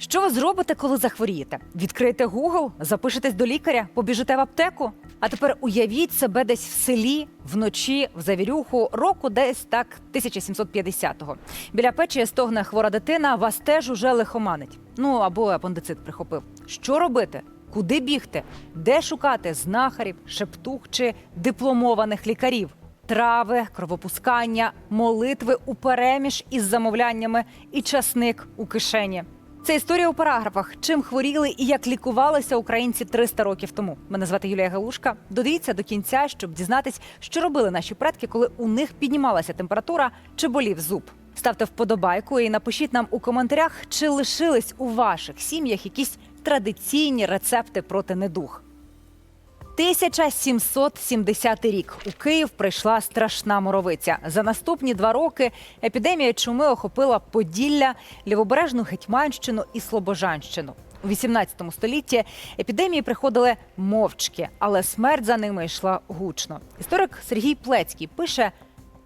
Що ви зробите, коли захворієте? Відкриєте Google, запишетесь до лікаря, побіжите в аптеку. А тепер уявіть себе десь в селі вночі в завірюху року, десь так 1750-го. Біля печі стогне хвора дитина, вас теж уже лихоманить. Ну або апендицит прихопив. Що робити? Куди бігти? Де шукати знахарів, шептух чи дипломованих лікарів? Трави, кровопускання, молитви у переміж із замовляннями і часник у кишені. Це історія у параграфах. Чим хворіли і як лікувалися українці 300 років тому. Мене звати Юлія Галушка. Додивіться до кінця, щоб дізнатись, що робили наші предки, коли у них піднімалася температура чи болів зуб. Ставте вподобайку і напишіть нам у коментарях, чи лишились у ваших сім'ях якісь традиційні рецепти проти недуг. 1770 рік у Київ прийшла страшна моровиця. За наступні два роки епідемія чуми охопила Поділля, Лівобережну Гетьманщину і Слобожанщину. У 18 столітті епідемії приходили мовчки, але смерть за ними йшла гучно. Історик Сергій Плецький пише,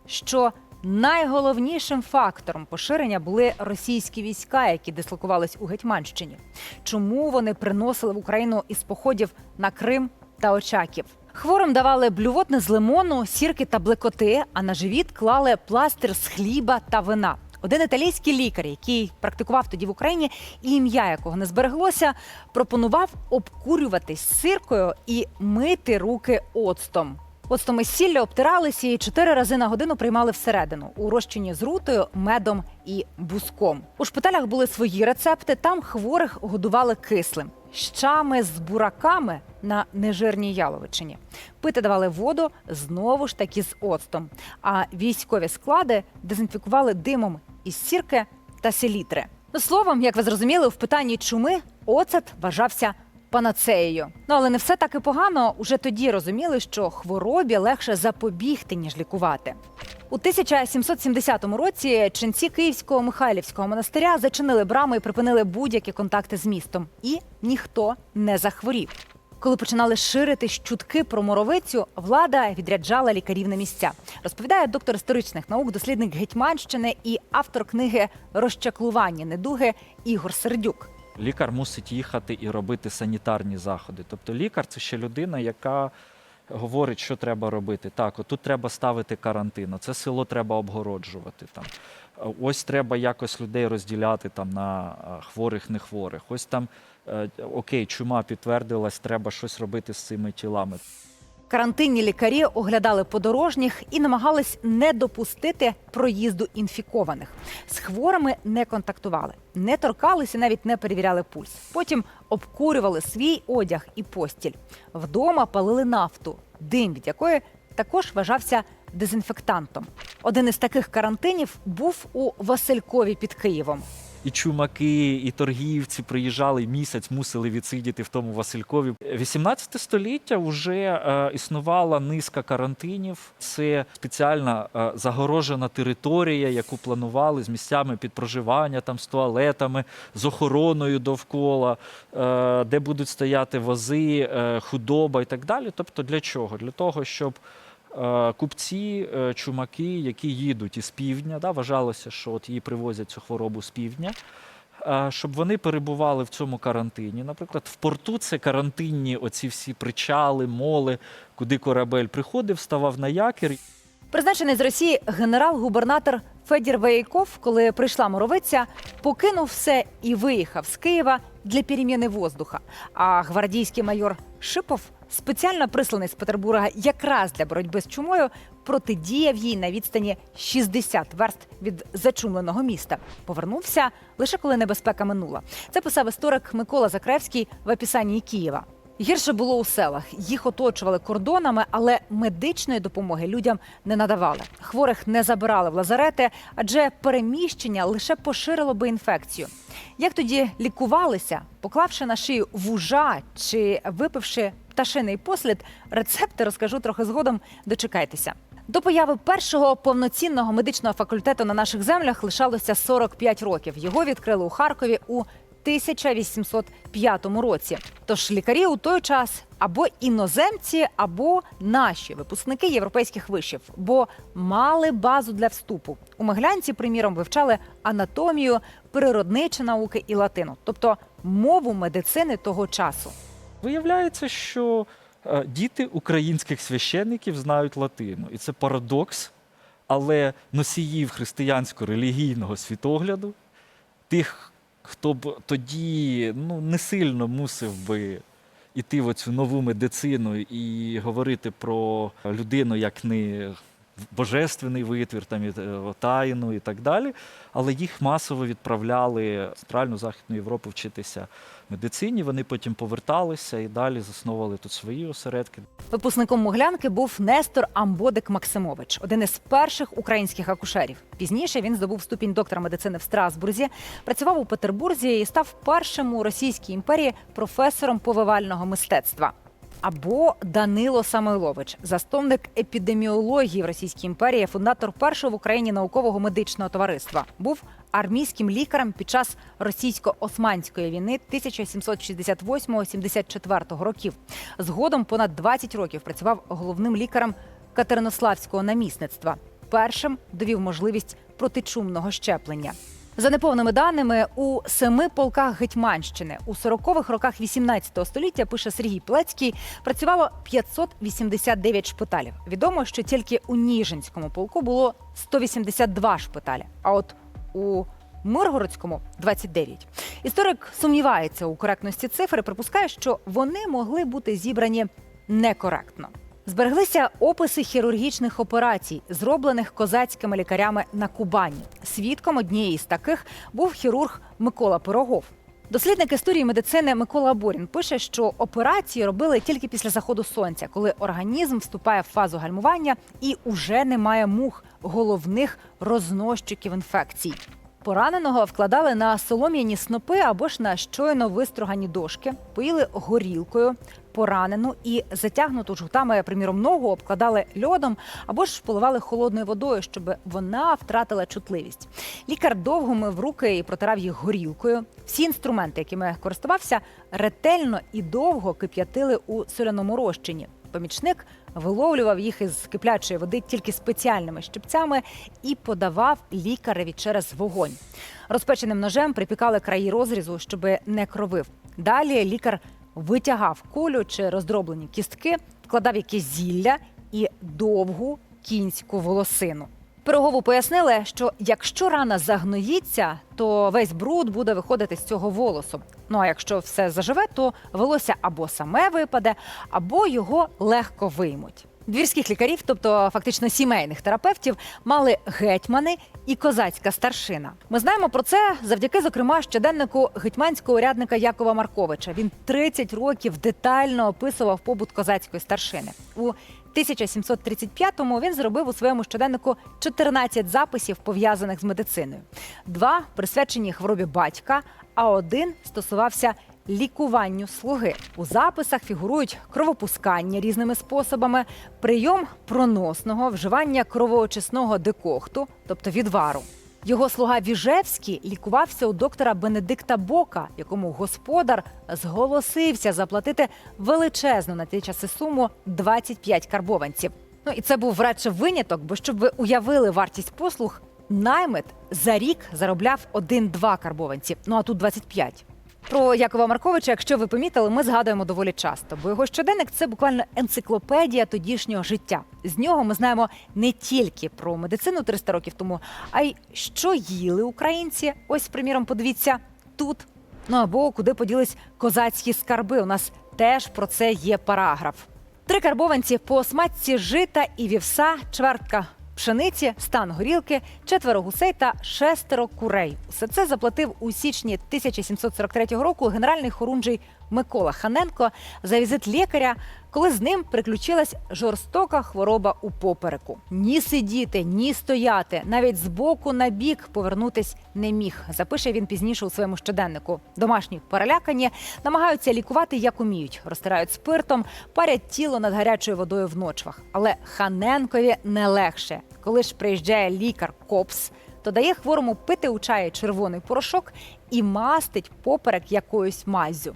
що найголовнішим фактором поширення були російські війська, які дислокувались у Гетьманщині. Чому вони приносили в Україну із походів на Крим та Очаків? Хворим давали блювотне з лимону, сірки та блекоти, а на живіт клали пластир з хліба та вина. Один італійський лікар, який практикував тоді в Україні, і ім'я якого не збереглося, пропонував обкурюватись сиркою і мити руки оцтом. Оцтом із сіллю обтиралися і чотири рази на годину приймали всередину у розчині з рутою, медом і буском. У шпиталях були свої рецепти. Там хворих годували кислим щами з бураками на нежирній яловичині. Пити давали воду знову ж таки з оцтом. А військові склади дезінфікували димом із сірки та селітри. Ну, словом, як ви зрозуміли, в питанні чуми оцет вважався панацеєю. Ну але не все так і погано. Уже тоді розуміли, що хворобі легше запобігти ніж лікувати. У 1770 році ченці Київського Михайлівського монастиря зачинили брами і припинили будь-які контакти з містом, і ніхто не захворів. Коли починали ширитись чутки про моровицю, влада відряджала лікарів на місця. Розповідає доктор історичних наук, дослідник Гетьманщини і автор книги Розчаклування недуги Ігор Сердюк. Лікар мусить їхати і робити санітарні заходи. Тобто лікар це ще людина, яка говорить, що треба робити. Так, отут треба ставити карантин, це село треба обгороджувати. Там. Ось треба якось людей розділяти там, на хворих, не хворих. Ось там е, окей, чума підтвердилась, треба щось робити з цими тілами. Карантинні лікарі оглядали подорожніх і намагались не допустити проїзду інфікованих. З хворими не контактували, не торкалися, навіть не перевіряли пульс. Потім обкурювали свій одяг і постіль. Вдома палили нафту, дим від якої також вважався дезінфектантом. Один із таких карантинів був у Василькові під Києвом. І чумаки, і торгівці приїжджали місяць, мусили відсидіти в тому Василькові. 18 століття вже е, існувала низка карантинів. Це спеціальна е, загорожена територія, яку планували з місцями під проживання, там з туалетами, з охороною довкола, е, де будуть стояти вози, худоба і так далі. Тобто для чого? Для того, щоб купці, е, чумаки, які їдуть із півдня, да, вважалося, що от її привозять цю хворобу з півдня. е, Щоб вони перебували в цьому карантині. Наприклад, в порту це карантинні оці всі причали, моли, куди корабель приходив, ставав на якір. Призначений з Росії генерал-губернатор Федір Вейков, коли прийшла моровиця, покинув все і виїхав з Києва для переміни воздуха. А гвардійський майор Шипов, спеціально присланий з Петербурга якраз для боротьби з чумою, протидіяв їй на відстані 60 верст від зачумленого міста. Повернувся лише коли небезпека минула. Це писав історик Микола Закревський в описанні Києва. Гірше було у селах. Їх оточували кордонами, але медичної допомоги людям не надавали. Хворих не забирали в лазарети, адже переміщення лише поширило би інфекцію. Як тоді лікувалися, поклавши на шию вужа чи випивши пташиний послід, рецепти розкажу трохи згодом. Дочекайтеся. До появи першого повноцінного медичного факультету на наших землях лишалося 45 років. Його відкрили у Харкові у 1805 році. Тож лікарі у той час або іноземці, або наші випускники європейських вишів, бо мали базу для вступу. У Меглянці, приміром, вивчали анатомію, природничі науки і латину, тобто мову медицини того часу. Виявляється, що е, діти українських священників знають латину. І це парадокс, але носіїв християнсько-релігійного світогляду, тих, хто б тоді ну, не сильно мусив би іти в оцю нову медицину і говорити про людину як не божественний витвір, там, е, тайну і так далі. Але їх масово відправляли в Центральну Західну Європу вчитися медицині. Вони потім поверталися і далі засновували тут свої осередки. Випускником Моглянки був Нестор Амбодик Максимович, один із перших українських акушерів. Пізніше він здобув ступінь доктора медицини в Страсбурзі, працював у Петербурзі і став першим у Російській імперії професором повивального мистецтва. Або Данило Самойлович, засновник епідеміології в Російській імперії, фундатор першого в Україні наукового медичного товариства, був армійським лікарем під час російсько-османської війни 1768-74 років. Згодом понад 20 років працював головним лікарем Катеринославського намісництва. Першим довів можливість протичумного щеплення. За неповними даними, у семи полках Гетьманщини у 40-х роках 18 століття, пише Сергій Плецький, працювало 589 шпиталів. Відомо, що тільки у Ніжинському полку було 182 шпиталі. А от у Миргородському 29. Історик сумнівається у коректності цифр і припускає, що вони могли бути зібрані некоректно. Збереглися описи хірургічних операцій, зроблених козацькими лікарями на Кубані. Свідком однієї з таких був хірург Микола Пирогов. Дослідник історії медицини Микола Борін пише, що операції робили тільки після заходу сонця, коли організм вступає в фазу гальмування і уже немає мух, головних рознощиків інфекцій. Пораненого вкладали на солом'яні снопи або ж на щойно вистругані дошки, поїли горілкою, поранену і затягнуту жгутами, приміром, ногу обкладали льодом або ж поливали холодною водою, щоб вона втратила чутливість. Лікар довго мив руки і протирав їх горілкою. Всі інструменти, якими користувався, ретельно і довго кип'ятили у соляному розчині. Помічник виловлював їх із киплячої води тільки спеціальними щипцями і подавав лікареві через вогонь. Розпеченим ножем припікали краї розрізу, щоб не кровив. Далі лікар витягав колю чи роздроблені кістки, вкладав якесь зілля і довгу кінську волосину. Пирогову пояснили, що якщо рана загноїться, то весь бруд буде виходити з цього волосу. Ну а якщо все заживе, то волосся або саме випаде, або його легко виймуть. Двірських лікарів, тобто фактично сімейних терапевтів, мали гетьмани і козацька старшина. Ми знаємо про це завдяки, зокрема, щоденнику гетьманського урядника Якова Марковича. Він 30 років детально описував побут козацької старшини. У 1735-му він зробив у своєму щоденнику 14 записів, пов'язаних з медициною. Два присвячені хворобі батька, а один стосувався лікуванню слуги. У записах фігурують кровопускання різними способами, прийом проносного, вживання кровоочисного декохту, тобто відвару. Його слуга Віжевський лікувався у доктора Бенедикта Бока, якому господар зголосився заплатити величезну на ті часи суму 25 карбованців. Ну і це був радше виняток, бо щоб ви уявили вартість послуг, наймит за рік заробляв 1-2 карбованці. Ну а тут 25. Про Якова Марковича, якщо ви помітили, ми згадуємо доволі часто, бо його щоденник це буквально енциклопедія тодішнього життя. З нього ми знаємо не тільки про медицину 300 років тому, а й що їли українці. Ось, приміром, подивіться тут. Ну або куди поділись козацькі скарби. У нас теж про це є параграф. Три карбованці по сматці жита і вівса, чвертка пшениці, стан горілки, четверо гусей та шестеро курей. Усе це заплатив у січні 1743 року генеральний хорунжий Микола Ханенко за візит лікаря, коли з ним приключилась жорстока хвороба у попереку. Ні сидіти, ні стояти, навіть з боку на бік повернутись не міг. Запише він пізніше у своєму щоденнику. Домашні перелякані намагаються лікувати як уміють, розтирають спиртом, парять тіло над гарячою водою в ночвах. Але Ханенкові не легше. Коли ж приїжджає лікар Копс, то дає хворому пити у чаї червоний порошок і мастить поперек якоюсь маззю.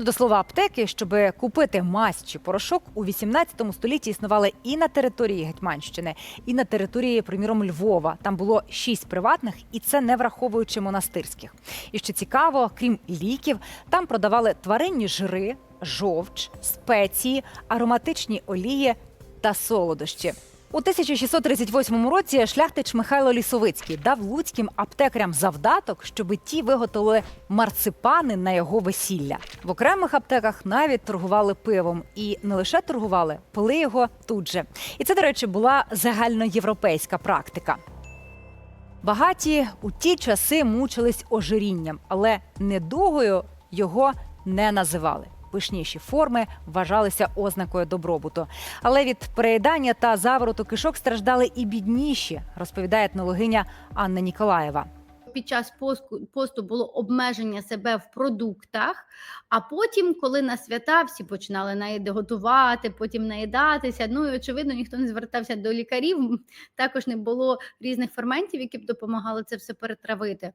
Ну, до слова, аптеки, щоб купити мазь чи порошок, у 18 столітті існували і на території Гетьманщини, і на території, приміром, Львова. Там було шість приватних, і це не враховуючи монастирських. І що цікаво, крім ліків, там продавали тваринні жири, жовч, спеції, ароматичні олії та солодощі. У 1638 році шляхтич Михайло Лісовицький дав луцьким аптекарям завдаток, щоб ті виготовили марципани на його весілля. В окремих аптеках навіть торгували пивом, і не лише торгували, пили його тут же. І це, до речі, була загальноєвропейська практика. Багаті у ті часи мучились ожирінням, але недугою його не називали. Пишніші форми вважалися ознакою добробуту. Але від переїдання та завороту кишок страждали і бідніші, розповідає етнологиня Анна Ніколаєва. Під час посту, було обмеження себе в продуктах, а потім, коли на свята всі починали наїди готувати, потім наїдатися. Ну і очевидно, ніхто не звертався до лікарів. Також не було різних ферментів, які б допомагали це все перетравити.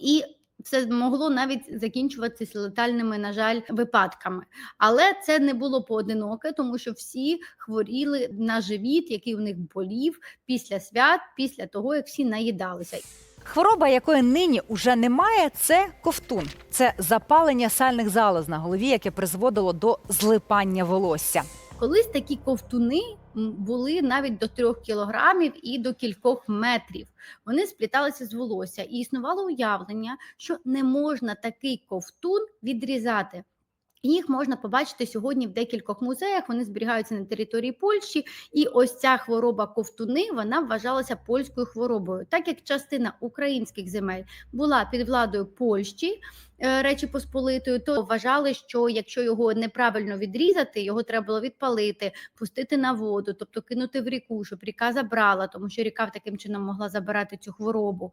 І це могло навіть закінчуватися летальними, на жаль, випадками. Але це не було поодиноке, тому що всі хворіли на живіт, який у них болів після свят, після того як всі наїдалися. Хвороба, якої нині уже немає, це ковтун. Це запалення сальних залоз на голові, яке призводило до злипання волосся. Колись такі ковтуни були навіть до трьох кілограмів і до кількох метрів. Вони спліталися з волосся, і існувало уявлення, що не можна такий ковтун відрізати. Їх можна побачити сьогодні в декількох музеях. Вони зберігаються на території Польщі, і ось ця хвороба ковтуни вона вважалася польською хворобою, так як частина українських земель була під владою Польщі. е, Речі Посполитої, то вважали, що якщо його неправильно відрізати, його треба було відпалити, пустити на воду, тобто кинути в ріку, щоб ріка забрала, тому що ріка таким чином могла забирати цю хворобу.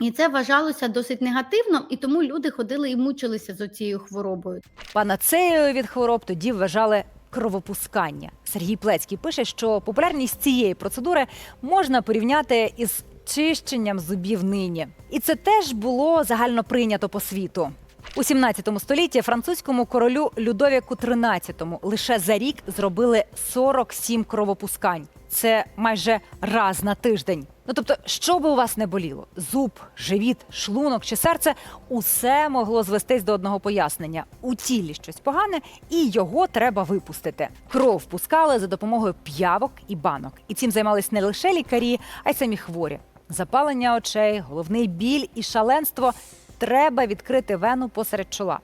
І це вважалося досить негативно, і тому люди ходили і мучилися з цією хворобою. Панацеєю від хвороб тоді вважали кровопускання. Сергій Плецький пише, що популярність цієї процедури можна порівняти із чищенням зубів нині. І це теж було загально прийнято по світу. У 17 столітті французькому королю Людовіку XIII лише за рік зробили 47 кровопускань. Це майже раз на тиждень. Ну тобто, що би у вас не боліло: зуб, живіт, шлунок чи серце усе могло звестись до одного пояснення: у тілі щось погане, і його треба випустити. Кров пускали за допомогою п'явок і банок. І цим займались не лише лікарі, а й самі хворі. Запалення очей, головний біль і шаленство. Треба відкрити вену посеред чола.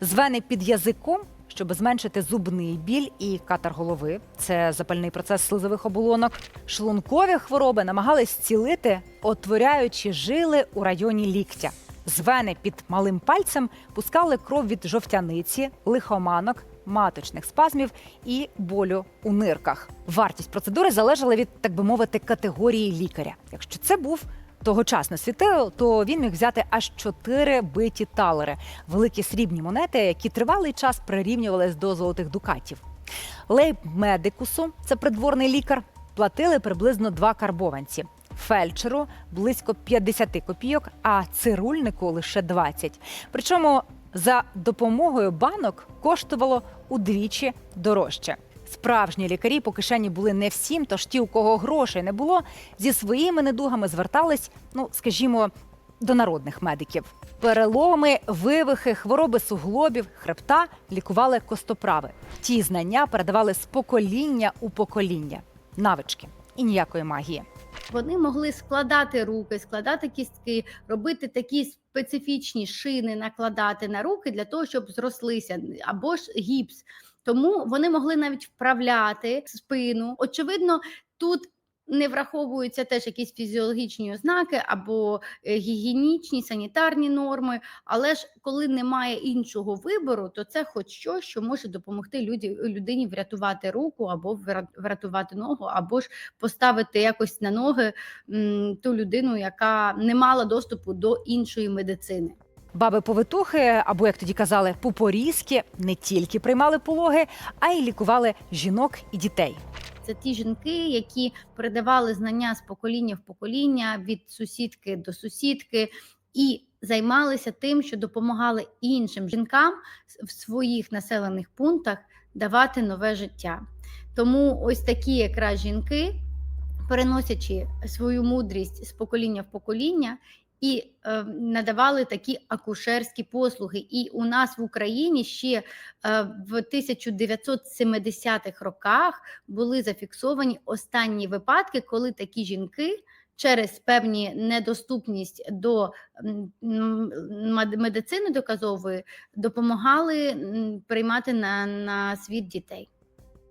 З вени під язиком, щоб зменшити зубний біль і катар голови. Це запальний процес слизових оболонок. Шлункові хвороби намагались зцілити, отворяючи жили у районі ліктя. З вени під малим пальцем пускали кров від жовтяниці, лихоманок, маточних спазмів і болю у нирках. Вартість процедури залежала від, так би мовити, категорії лікаря. Якщо це був тогочасне світило, то він міг взяти аж чотири биті талери, великі срібні монети, які тривалий час прирівнювались до золотих дукатів. Лейб медикусу, це придворний лікар, платили приблизно два карбованці. Фельдшеру близько 50 копійок, а цирульнику лише 20. Причому за допомогою банок коштувало удвічі дорожче. Справжні лікарі по кишені були не всім, тож ті, у кого грошей не було, зі своїми недугами звертались, ну скажімо, до народних медиків. Переломи, вивихи, хвороби суглобів, хребта лікували костоправи. Ті знання передавали з покоління у покоління, навички і ніякої магії. Вони могли складати руки, складати кістки, робити такі специфічні шини, накладати на руки для того, щоб зрослися, або ж гіпс. Тому вони могли навіть вправляти спину. Очевидно, тут не враховуються теж якісь фізіологічні ознаки або е, гігієнічні, санітарні норми. Але ж коли немає іншого вибору, то це хоч щось, що може допомогти люді, людині врятувати руку або врятувати ногу, або ж поставити якось на ноги м, ту людину, яка не мала доступу до іншої медицини. Баби повитухи, або як тоді казали, пупорізки, не тільки приймали пологи, а й лікували жінок і дітей. Це ті жінки, які передавали знання з покоління в покоління від сусідки до сусідки. і займалися тим, що допомагали іншим жінкам в своїх населених пунктах давати нове життя. Тому ось такі якраз жінки, переносячи свою мудрість з покоління в покоління, і е, надавали такі акушерські послуги. І у нас в Україні ще е, в 1970-х роках були зафіксовані останні випадки, коли такі жінки через певні недоступність до медицини доказової допомагали приймати на, на світ дітей.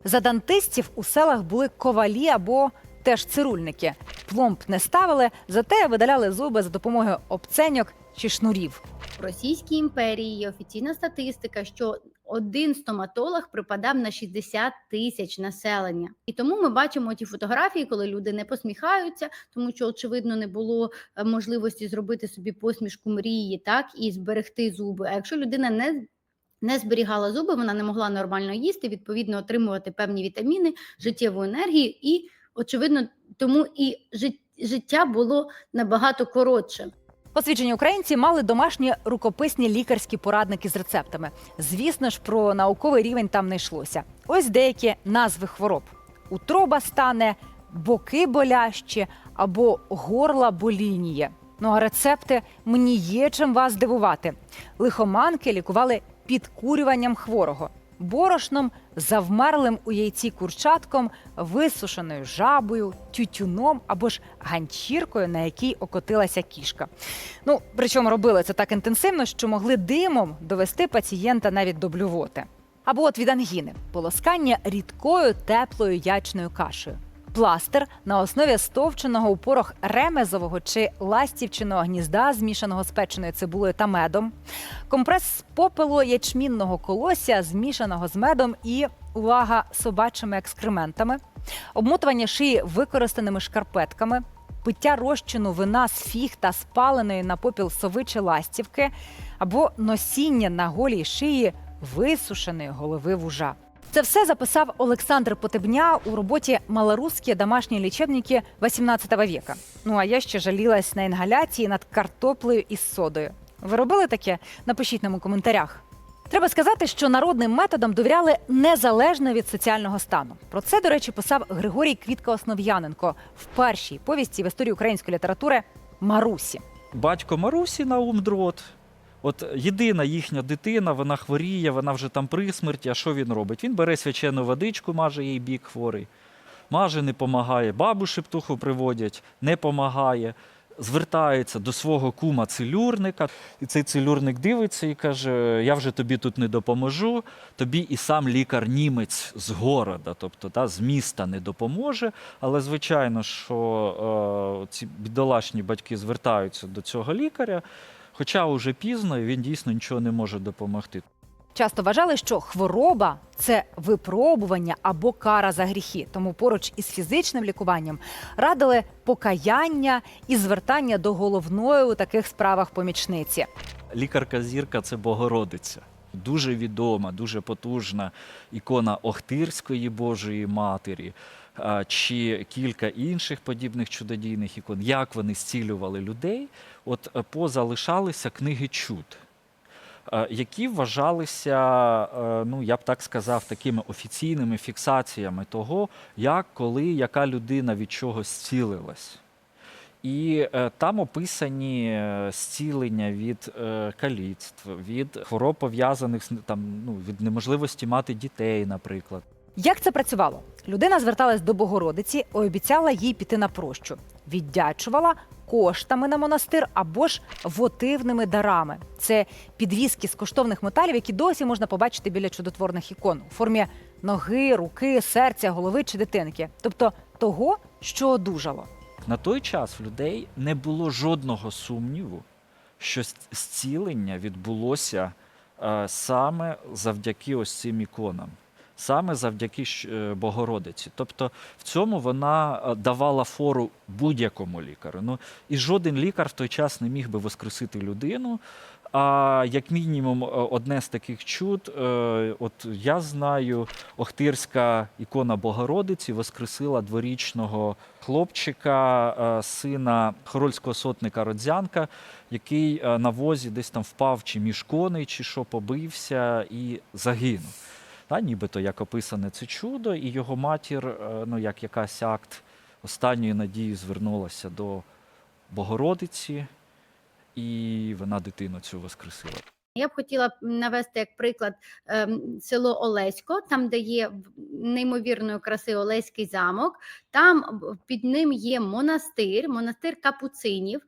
За дантистів у селах були ковалі або теж цирульники. Пломб не ставили, зате видаляли зуби за допомогою обценьок чи шнурів. В Російській імперії є офіційна статистика, що один стоматолог припадав на 60 тисяч населення. І тому ми бачимо ті фотографії, коли люди не посміхаються, тому що очевидно не було е, можливості зробити собі посмішку мрії, так і зберегти зуби. А якщо людина не не зберігала зуби, вона не могла нормально їсти, відповідно отримувати певні вітаміни, життєву енергію, і очевидно, тому і життя було набагато коротше. Освічені українці мали домашні рукописні лікарські порадники з рецептами. Звісно ж, про науковий рівень там не йшлося. Ось деякі назви хвороб: утроба стане, боки болящі або горла болініє. Ну а рецепти мені є чим вас здивувати. Лихоманки лікували підкурюванням хворого, борошном, завмерлим у яйці курчатком, висушеною жабою, тютюном або ж ганчіркою, на якій окотилася кішка. Ну, причому робили це так інтенсивно, що могли димом довести пацієнта навіть до блювоти. Або от від ангіни полоскання рідкою теплою ячною кашею. Пластир на основі стовченого у порох ремезового чи ластівчиного гнізда, змішаного з печеною цибулею та медом, компрес з попелу ячмінного колосся, змішаного з медом і увага собачими екскрементами, обмотування шиї використаними шкарпетками, пиття розчину вина з фіг та спаленої на попіл сови чи ластівки, або носіння на голій шиї висушеної голови вужа. Це все записав Олександр Потебня у роботі «Малорусські домашні лічебники 18 века. Ну а я ще жалілась на інгаляції над картоплею із содою. Ви робили таке? Напишіть нам у коментарях. Треба сказати, що народним методам довіряли незалежно від соціального стану. Про це, до речі, писав Григорій Квітка Основ'яненко в першій повісті в історії української літератури Марусі. Батько Марусі Наум Дрот. От єдина їхня дитина, вона хворіє, вона вже там при смерті. А що він робить? Він бере свячену водичку, маже їй бік хворий. Маже не помагає. Бабу шептуху приводять, не помагає. Звертається до свого кума целюрника, і цей целюрник дивиться і каже: Я вже тобі тут не допоможу, тобі і сам лікар німець з города, тобто та, з міста не допоможе. Але звичайно, що е, ці бідолашні батьки звертаються до цього лікаря. Хоча вже пізно, і він дійсно нічого не може допомогти. Часто вважали, що хвороба це випробування або кара за гріхи. Тому поруч із фізичним лікуванням радили покаяння і звертання до головної у таких справах помічниці. Лікарка зірка це Богородиця. Дуже відома, дуже потужна ікона Охтирської Божої Матері. Чи кілька інших подібних чудодійних ікон, як вони зцілювали людей, от е, позалишалися книги чуд, е, які вважалися, е, ну я б так сказав, такими офіційними фіксаціями того, як, коли, яка людина від чогось зцілилась. І там описані зцілення від каліцтв, від хвороб пов'язаних з там, ну, від неможливості мати дітей, наприклад. Як це працювало? Людина зверталась до Богородиці і обіцяла їй піти на прощу, віддячувала коштами на монастир або ж вотивними дарами. Це підвіски з коштовних металів, які досі можна побачити біля чудотворних ікон у формі ноги, руки, серця, голови чи дитинки, тобто того, що одужало. На той час в людей не було жодного сумніву, що зцілення відбулося е, саме завдяки ось цим іконам, саме завдяки е, Богородиці. Тобто в цьому вона е, давала фору будь-якому лікарю. Ну, і жоден лікар в той час не міг би воскресити людину, А як мінімум, е, одне з таких чуд, от я знаю, Охтирська ікона Богородиці воскресила дворічного хлопчика, сина хорольського сотника Родзянка, який на возі десь там впав чи між коней, чи що побився і загинув. Та, нібито як описане це чудо, і його матір, е, ну як якась акт останньої надії, звернулася до Богородиці, і вона дитину цю воскресила. Я б хотіла навести як приклад ем, село Олесько, там, де є неймовірної краси Олеський замок. Там під ним є монастир, монастир капуцинів.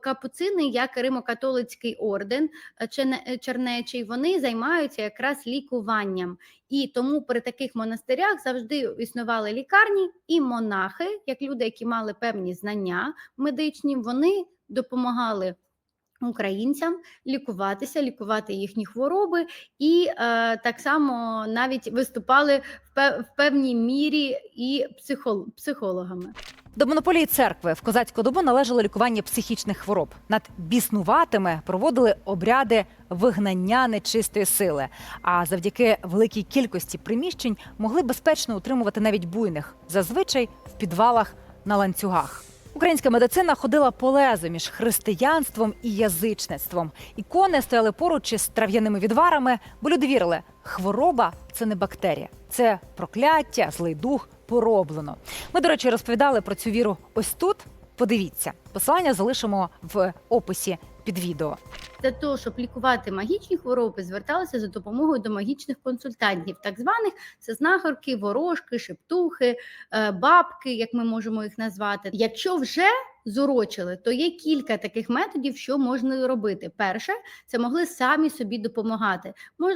Капуцини, як Римо-католицький орден е, е, чернечий, вони займаються якраз лікуванням. І тому при таких монастирях завжди існували лікарні і монахи, як люди, які мали певні знання медичні, вони допомагали українцям лікуватися, лікувати їхні хвороби, і е, так само навіть виступали в, пе- в певній мірі і психол- психологами. До монополії церкви в козацьку добу належало лікування психічних хвороб. Над біснуватими проводили обряди вигнання нечистої сили. А завдяки великій кількості приміщень могли безпечно утримувати навіть буйних, зазвичай в підвалах на ланцюгах. Українська медицина ходила по лезу між християнством і язичництвом. Ікони стояли поруч із трав'яними відварами, бо люди вірили, хвороба це не бактерія, це прокляття, злий дух пороблено. Ми, до речі, розповідали про цю віру ось тут. Подивіться, посилання залишимо в описі під відео. Для того, щоб лікувати магічні хвороби, зверталися за допомогою до магічних консультантів, так званих це знахарки, ворожки, шептухи, е, бабки, як ми можемо їх назвати. Якщо вже зурочили, то є кілька таких методів, що можна робити. Перше, це могли самі собі допомагати,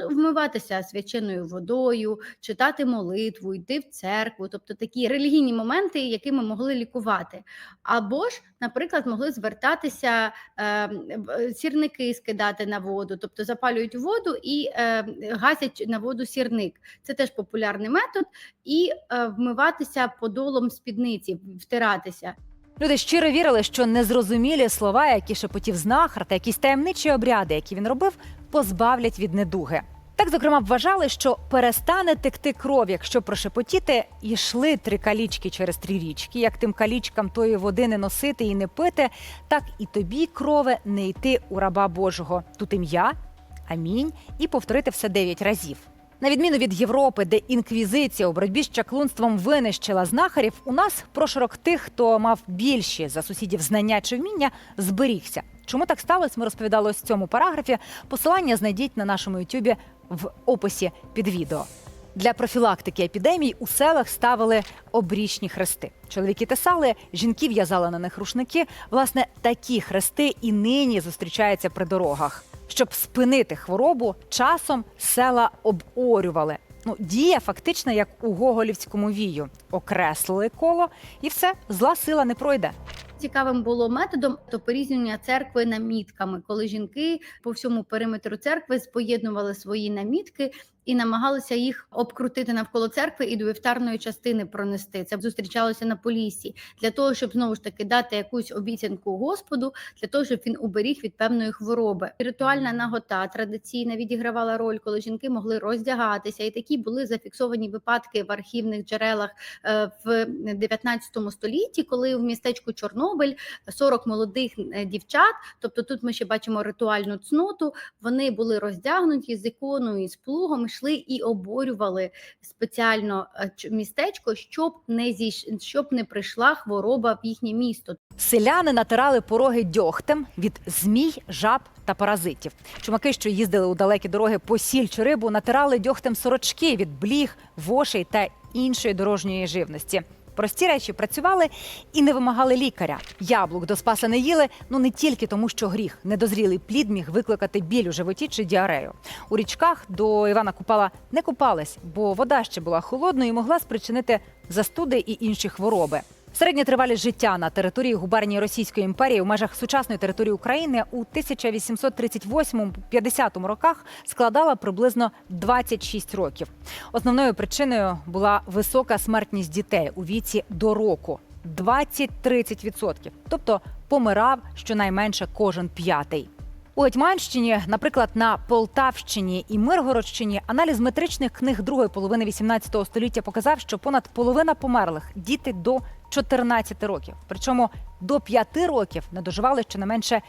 вмиватися свяченою водою, читати молитву, йти в церкву, тобто такі релігійні моменти, якими могли лікувати. Або ж, наприклад, могли звертатися е, в- сірники скидати на воду, тобто запалюють воду і е, гасять на воду сірник. Це теж популярний метод, і е, вмиватися подолом спідниці, втиратися. Люди щиро вірили, що незрозумілі слова, які шепотів знахар, та якісь таємничі обряди, які він робив, позбавлять від недуги. Так, зокрема, вважали, що перестане текти кров, якщо прошепотіти, і йшли три калічки через три річки. Як тим калічкам тої води не носити і не пити, так і тобі, крове, не йти у раба Божого. Тут ім'я, амінь, і повторити все дев'ять разів. На відміну від Європи, де інквізиція у боротьбі з чаклунством винищила знахарів, у нас прошарок тих, хто мав більші за сусідів знання чи вміння, зберігся. Чому так сталося? Ми розповідали ось в цьому параграфі. Посилання знайдіть на нашому ютюбі в описі під відео. Для профілактики епідемій у селах ставили обрічні хрести. Чоловіки тесали, жінки в'язали на них рушники. Власне, такі хрести і нині зустрічаються при дорогах. Щоб спинити хворобу, часом села оборювали. Ну, дія фактично як у Гоголівському вію. Окреслили коло, і все, зла сила не пройде. Цікавим було методом то порізнення церкви намітками, коли жінки по всьому периметру церкви поєднували свої намітки і намагалися їх обкрутити навколо церкви і до вівтарної частини пронести. Це зустрічалося на полісі для того, щоб знову ж таки дати якусь обіцянку Господу, для того, щоб він уберіг від певної хвороби. Ритуальна нагота традиційна відігравала роль, коли жінки могли роздягатися, і такі були зафіксовані випадки в архівних джерелах е, в 19 столітті, коли в містечку Чорнобиль 40 молодих е, дівчат, тобто тут ми ще бачимо ритуальну цноту, вони були роздягнуті з іконою з плугом, йшли і оборювали спеціально е, містечко, щоб не зійш... щоб не прийшла хвороба в їхнє місто. Селяни натирали пороги дьогтем від змій, жаб та паразитів. Чумаки, що їздили у далекі дороги по сіль чи рибу, натирали дьогтем сорочки від бліг, вошей та іншої дорожньої живності. Прості речі працювали і не вимагали лікаря. Яблук до спаса не їли, ну не тільки тому, що гріх недозрілий плід міг викликати біль у животі чи діарею. У річках до Івана Купала не купались, бо вода ще була холодною і могла спричинити застуди і інші хвороби. Середня тривалість життя на території губернії Російської імперії у межах сучасної території України у 1838-50 роках складала приблизно 26 років. Основною причиною була висока смертність дітей у віці до року 20-30%. Тобто помирав щонайменше кожен п'ятий. У Гетьманщині, наприклад, на Полтавщині і Миргородщині, аналіз метричних книг другої половини 18 століття показав, що понад половина померлих діти до 14 років. Причому до 5 років не доживали щонайменше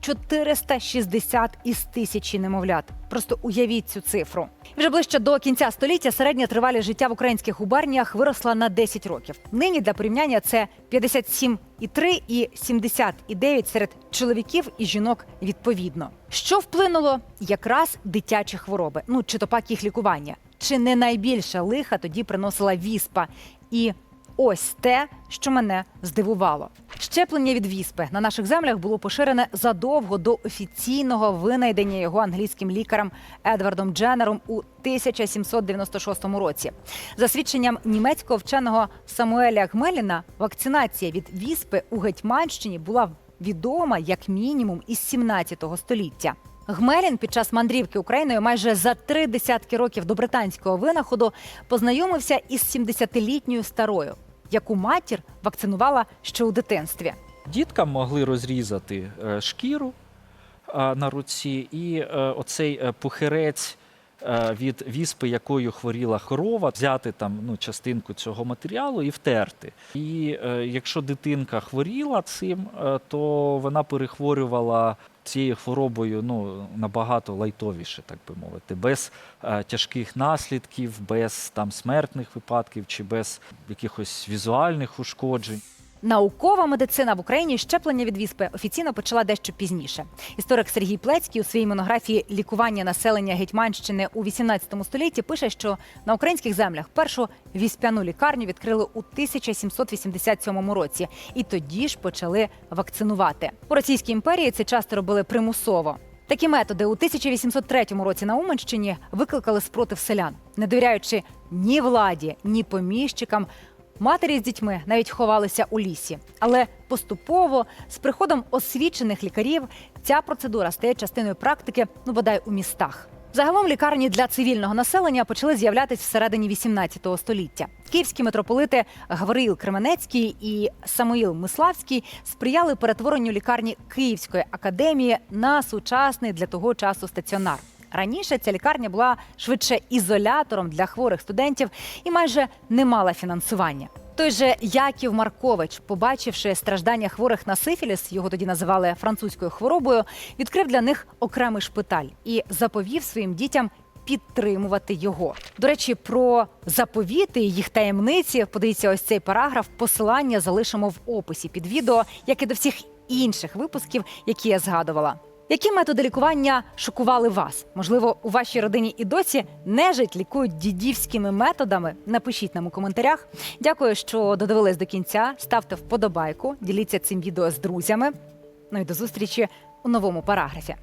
460 із тисячі немовлят. Просто уявіть цю цифру. Вже ближче до кінця століття середня тривалість життя в українських губерніях виросла на 10 років. Нині для порівняння це 57,3 і 70,9 серед чоловіків і жінок відповідно. Що вплинуло? Якраз дитячі хвороби. Ну чи то пак їх лікування. Чи не найбільше лиха тоді приносила віспа? І ось те, що мене здивувало. Щеплення від віспи на наших землях було поширене задовго до офіційного винайдення його англійським лікарем Едвардом Дженнером у 1796 році. За свідченням німецького вченого Самуеля Гмеліна, вакцинація від віспи у Гетьманщині була відома як мінімум із 17 століття. Гмелін під час мандрівки Україною майже за три десятки років до британського винаходу познайомився із 70-літньою старою, яку матір вакцинувала ще у дитинстві. Діткам могли розрізати е, шкіру на руці, і е, оцей е, пухирець від віспи, якою хворіла корова, взяти там ну, частинку цього матеріалу і втерти. І е, якщо дитинка хворіла цим, е, то вона перехворювала цією хворобою ну, набагато лайтовіше, так би мовити, без е, тяжких наслідків, без там смертних випадків чи без якихось візуальних ушкоджень. Наукова медицина в Україні щеплення від віспи офіційно почала дещо пізніше. Історик Сергій Плецький у своїй монографії Лікування населення Гетьманщини у 18 столітті пише, що на українських землях першу віспяну лікарню відкрили у 1787 році, і тоді ж почали вакцинувати. У Російській імперії це часто робили примусово. Такі методи у 1803 році на Уманщині викликали спротив селян, не довіряючи ні владі, ні поміщикам. Матері з дітьми навіть ховалися у лісі, але поступово з приходом освічених лікарів ця процедура стає частиною практики, ну бодай у містах. Загалом лікарні для цивільного населення почали з'являтися всередині 18 століття. Київські митрополити Гавриїл Кременецький і Самуїл Миславський сприяли перетворенню лікарні Київської академії на сучасний для того часу стаціонар. Раніше ця лікарня була швидше ізолятором для хворих студентів і майже не мала фінансування. Той же Яків Маркович, побачивши страждання хворих на сифіліс, його тоді називали французькою хворобою, відкрив для них окремий шпиталь і заповів своїм дітям підтримувати його. До речі, про заповіти їх таємниці подивіться ось цей параграф. Посилання залишимо в описі під відео, як і до всіх інших випусків, які я згадувала. Які методи лікування шокували вас? Можливо, у вашій родині і досі нежить лікують дідівськими методами? Напишіть нам у коментарях. Дякую, що додивились до кінця. Ставте вподобайку, діліться цим відео з друзями. Ну і до зустрічі у новому параграфі.